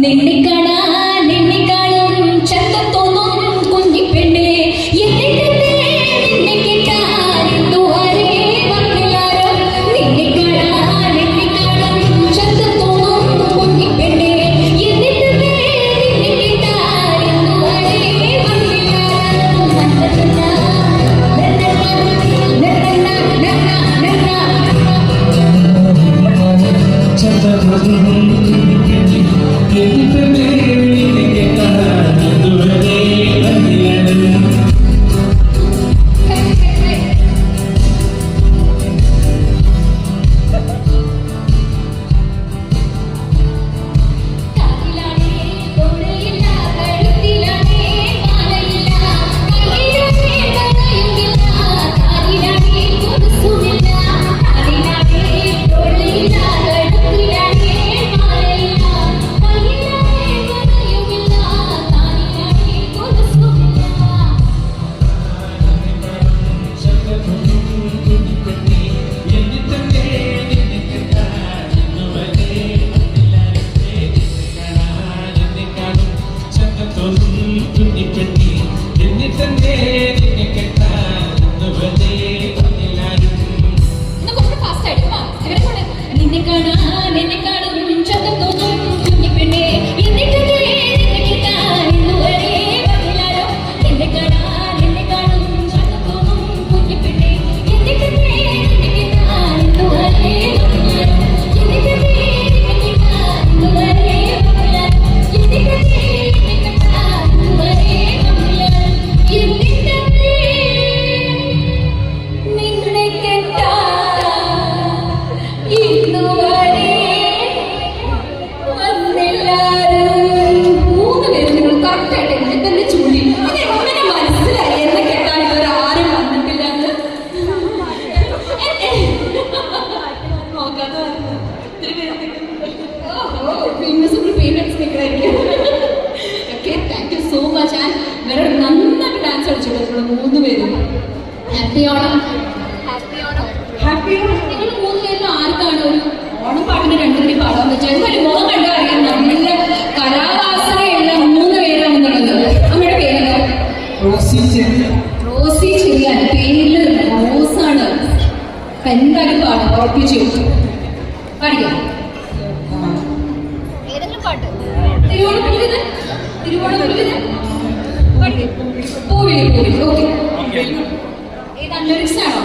నిన్నికడా 忙 കുഞ്ഞിക്കണ്ണി എന്നിത്തന്നെ നിന്നെ കെട്ടാൻ ഞങ്ങൾ മൂന്ന് പേരും. ഹാപ്പി ഓണം ഹാപ്പി ഓണം നിങ്ങൾ മൂന്ന് പേരിലും ആർക്കാണ് ഒരു ഓണം പാട്ടിന് രണ്ടുപേരും പാടാൻ പറ്റുക എന്തായാലും മുഖം കണ്ടു അറിയാം. നമ്മളുടെ കലാവാസനയുള്ള മൂന്ന് പേരാണ് നിന്നത് നമ്മുടെ പേരോ റോസി റോസി ചെയ്യാൻ പേരിൽ റോസാണ്. എന്തായാലും പാടും. ഉറപ്പിച്ചു അറിയാം ഏതെങ്കിലും പാട്ട്? Thiruvonam Thiruvonam very good okay ഏതാണ് ലിറിക്സ് ആണോ